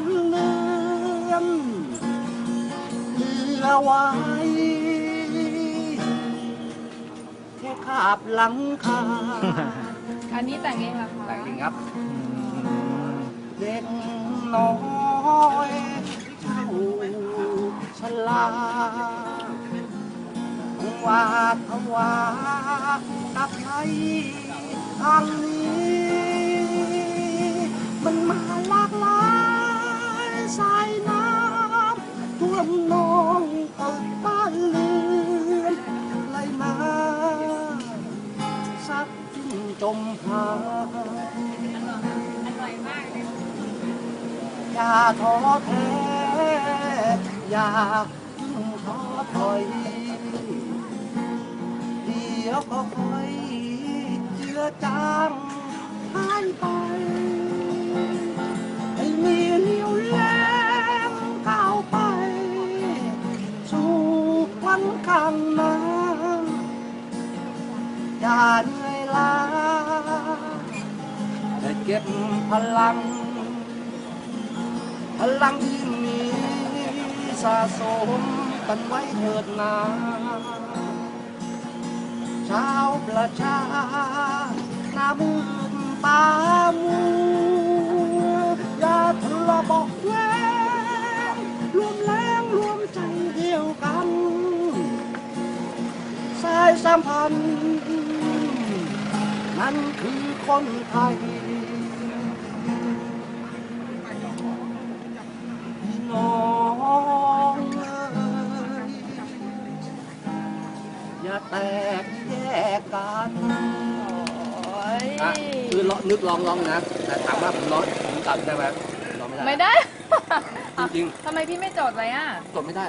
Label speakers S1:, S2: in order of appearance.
S1: นเหลือไว้แค่ขาบหลังคา
S2: อันนี้แต่งเองเหรอคะ
S1: แต่งเองครับ เด็กน้อยเช่าชลาหวาดผวากับใครทางนี้มัน จมหาอย่าท้อแท้อย่าท้อถอย เดี๋ยวก็ค่อยเจือจางหายไปให้มีเลี้ยวแรงก้าวไป สู่วันข้างหน้าอย่าเหนื่อยล้า เก็บพลัง พลังที่มีสะสมกันไว้เถิดนาชาวประชาหน้ามืดตามัวอย่าทะเลาะบอกแย้งรวมแรงรวมใจเดียวกันสายสัมพันธ์ นั่นคือคนไทย อย่าแตกแยกกัน
S2: โอ้ย
S1: อะคือร้องนึกร้องร้องนะ แต่ถามว่าผมร้องผมกลับได้ไหมร้องไม่ได้
S2: ไม่ได้
S1: จริง
S2: ทำไมพี่ไม่จดไว้อะ
S1: ๆกดไม่ได้